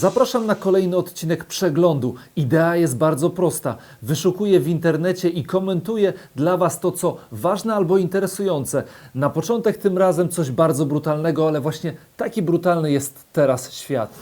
Zapraszam na kolejny odcinek przeglądu. Idea jest bardzo prosta. Wyszukuję w internecie i komentuję dla Was to, co ważne albo interesujące. Na początek tym razem coś bardzo brutalnego, ale właśnie taki brutalny jest teraz świat.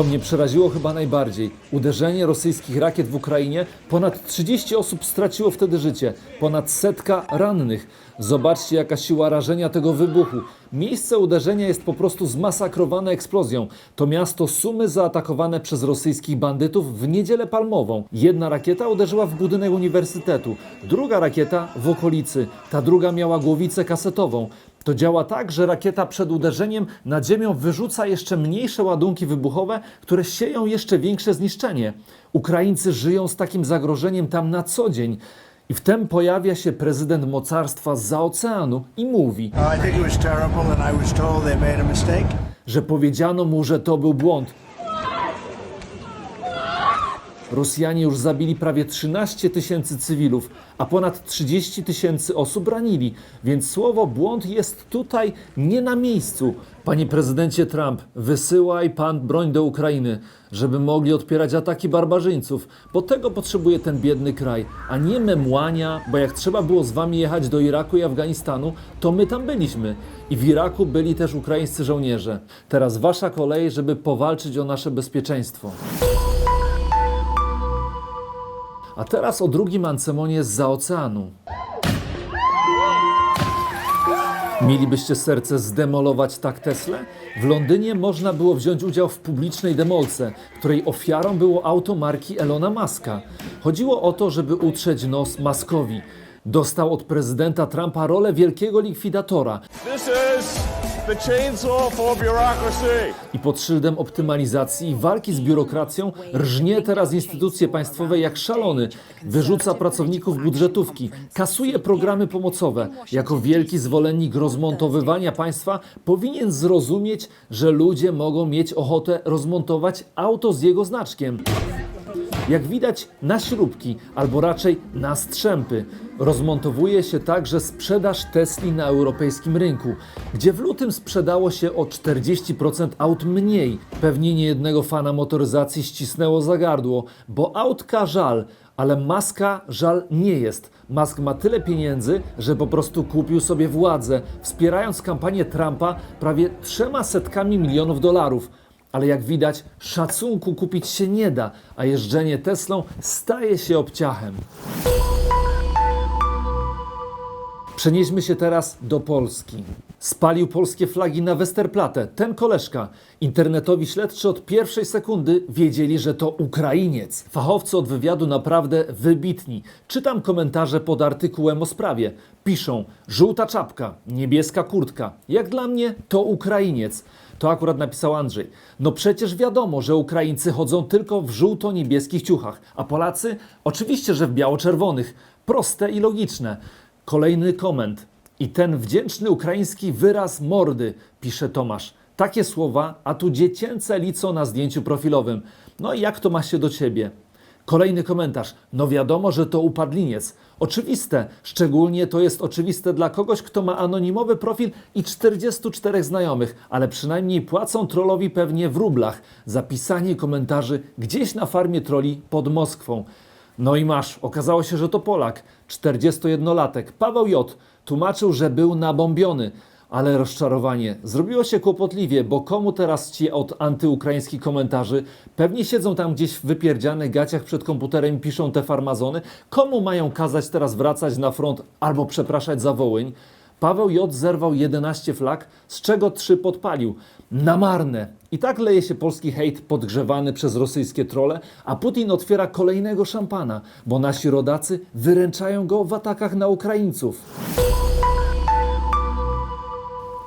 To mnie przeraziło chyba najbardziej. Uderzenie rosyjskich rakiet w Ukrainie. Ponad 30 osób straciło wtedy życie. Ponad setka rannych. Zobaczcie, jaka siła rażenia tego wybuchu. Miejsce uderzenia jest po prostu zmasakrowane eksplozją. To miasto Sumy zaatakowane przez rosyjskich bandytów w niedzielę palmową. Jedna rakieta uderzyła w budynek uniwersytetu, druga rakieta w okolicy. Ta druga miała głowicę kasetową. To działa tak, że rakieta przed uderzeniem nad ziemią wyrzuca jeszcze mniejsze ładunki wybuchowe, które sieją jeszcze większe zniszczenie. Ukraińcy żyją z takim zagrożeniem tam na co dzień. I wtem pojawia się prezydent mocarstwa za oceanu i mówi, że powiedziano mu, że to był błąd. Rosjanie już zabili prawie 13 tysięcy cywilów, a ponad 30 tysięcy osób ranili, więc słowo błąd jest tutaj nie na miejscu. Panie prezydencie Trump, wysyłaj pan broń do Ukrainy, żeby mogli odpierać ataki barbarzyńców, bo tego potrzebuje ten biedny kraj, a nie memłania, bo jak trzeba było z wami jechać do Iraku i Afganistanu, to my tam byliśmy. I w Iraku byli też ukraińscy żołnierze. Teraz wasza kolej, żeby powalczyć o nasze bezpieczeństwo. A teraz o drugim Ancemonie z oceanu. Mielibyście serce zdemolować tak Teslę? W Londynie można było wziąć udział w publicznej demolce, której ofiarą było auto marki Elona Muska. Chodziło o to, żeby utrzeć nos Muskowi. Dostał od prezydenta Trumpa rolę wielkiego likwidatora i pod szyldem optymalizacji i walki z biurokracją rżnie teraz instytucje państwowe jak szalony, wyrzuca pracowników budżetówki, kasuje programy pomocowe. Jako wielki zwolennik rozmontowywania państwa powinien zrozumieć, że ludzie mogą mieć ochotę rozmontować auto z jego znaczkiem. Jak widać, na śrubki, albo raczej na strzępy. Rozmontowuje się także sprzedaż Tesli na europejskim rynku, gdzie w lutym sprzedało się o 40% aut mniej. Pewnie nie jednego fana motoryzacji ścisnęło za gardło, bo autka żal, ale Maska żal nie jest. Musk ma tyle pieniędzy, że po prostu kupił sobie władzę, wspierając kampanię Trumpa prawie trzema setkami milionów dolarów. Ale jak widać, szacunku kupić się nie da, a jeżdżenie Teslą staje się obciachem. Przenieśmy się teraz do Polski. Spalił polskie flagi na Westerplatte. Ten koleżka. Internetowi śledczy od pierwszej sekundy wiedzieli, że to Ukrainiec. Fachowcy od wywiadu naprawdę wybitni. Czytam komentarze pod artykułem o sprawie. Piszą: żółta czapka, niebieska kurtka. Jak dla mnie to Ukrainiec. To akurat napisał Andrzej. No przecież wiadomo, że Ukraińcy chodzą tylko w żółto-niebieskich ciuchach, a Polacy oczywiście, że w biało-czerwonych. Proste i logiczne. Kolejny koment. I ten wdzięczny ukraiński wyraz mordy, pisze Tomasz. Takie słowa, a tu dziecięce lico na zdjęciu profilowym. No i jak to ma się do ciebie? Kolejny komentarz. No wiadomo, że to upadliniec. Oczywiste, szczególnie to jest oczywiste dla kogoś, kto ma anonimowy profil i 44 znajomych, ale przynajmniej płacą trollowi pewnie w rublach za pisanie komentarzy gdzieś na farmie troli pod Moskwą. No i masz, okazało się, że to Polak, 41-latek, Paweł J. Tłumaczył, że był nabombiony. Ale rozczarowanie. Zrobiło się kłopotliwie, bo komu teraz ci od antyukraińskich komentarzy? Pewnie siedzą tam gdzieś w wypierdzianych gaciach przed komputerem i piszą te farmazony. Komu mają kazać teraz wracać na front albo przepraszać za Wołyń? Paweł J. zerwał 11 flag, z czego 3 podpalił. Na marne. I tak leje się polski hejt podgrzewany przez rosyjskie trole, a Putin otwiera kolejnego szampana, bo nasi rodacy wyręczają go w atakach na Ukraińców.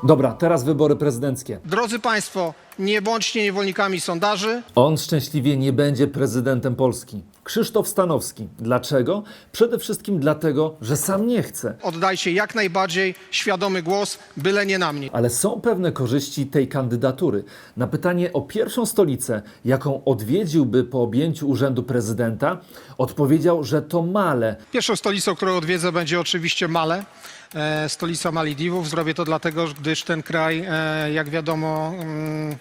Dobra, teraz wybory prezydenckie. Drodzy Państwo, nie bądźcie niewolnikami sondaży. On szczęśliwie nie będzie prezydentem Polski. Krzysztof Stanowski. Dlaczego? Przede wszystkim dlatego, że sam nie chce. Oddajcie jak najbardziej świadomy głos, byle nie na mnie. Ale są pewne korzyści tej kandydatury. Na pytanie o pierwszą stolicę, jaką odwiedziłby po objęciu urzędu prezydenta, odpowiedział, że to Male. Pierwszą stolicą, którą odwiedzę będzie oczywiście Male, e, stolica Malidiwów. Zrobię to dlatego, gdyż ten kraj, e, jak wiadomo, mm,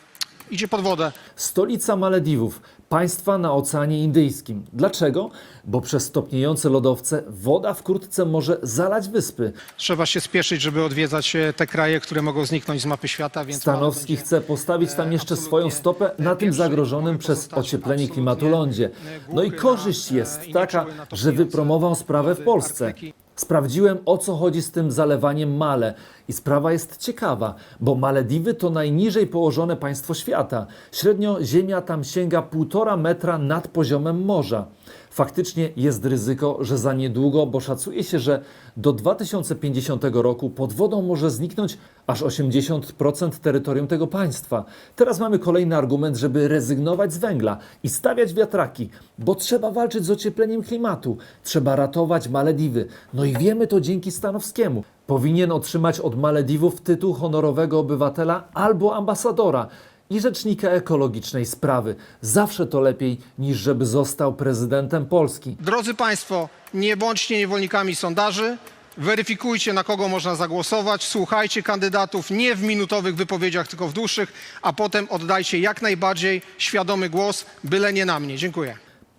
idzie pod wodę. Stolica Malediwów, państwa na Oceanie Indyjskim. Dlaczego? Bo przez stopniejące lodowce woda wkrótce może zalać wyspy. Trzeba się spieszyć, żeby odwiedzać e, te kraje, które mogą zniknąć z mapy świata, więc Stanowski chce postawić tam jeszcze absolutnie swoją stopę na tym zagrożonym przez ocieplenie klimatu lądzie. No i korzyść e, jest taka, że wypromował sprawę w Polsce. Sprawdziłem o co chodzi z tym zalewaniem Male i sprawa jest ciekawa, bo Malediwy to najniżej położone państwo świata. Średnio ziemia tam sięga 1,5 metra nad poziomem morza. Faktycznie jest ryzyko, że za niedługo, bo szacuje się, że do 2050 roku pod wodą może zniknąć aż 80% terytorium tego państwa. Teraz mamy kolejny argument, żeby rezygnować z węgla i stawiać wiatraki, bo trzeba walczyć z ociepleniem klimatu, trzeba ratować Malediwy. No i wiemy to dzięki Stanowskiemu. Powinien otrzymać od Malediwów tytuł honorowego obywatela albo ambasadora i rzecznika ekologicznej sprawy. Zawsze to lepiej niż żeby został prezydentem Polski. Drodzy Państwo, nie bądźcie niewolnikami sondaży. Weryfikujcie, na kogo można zagłosować. Słuchajcie kandydatów nie w minutowych wypowiedziach, tylko w dłuższych, a potem oddajcie jak najbardziej świadomy głos, byle nie na mnie. Dziękuję.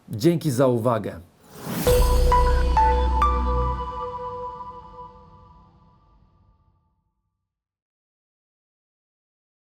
Dzięki za uwagę.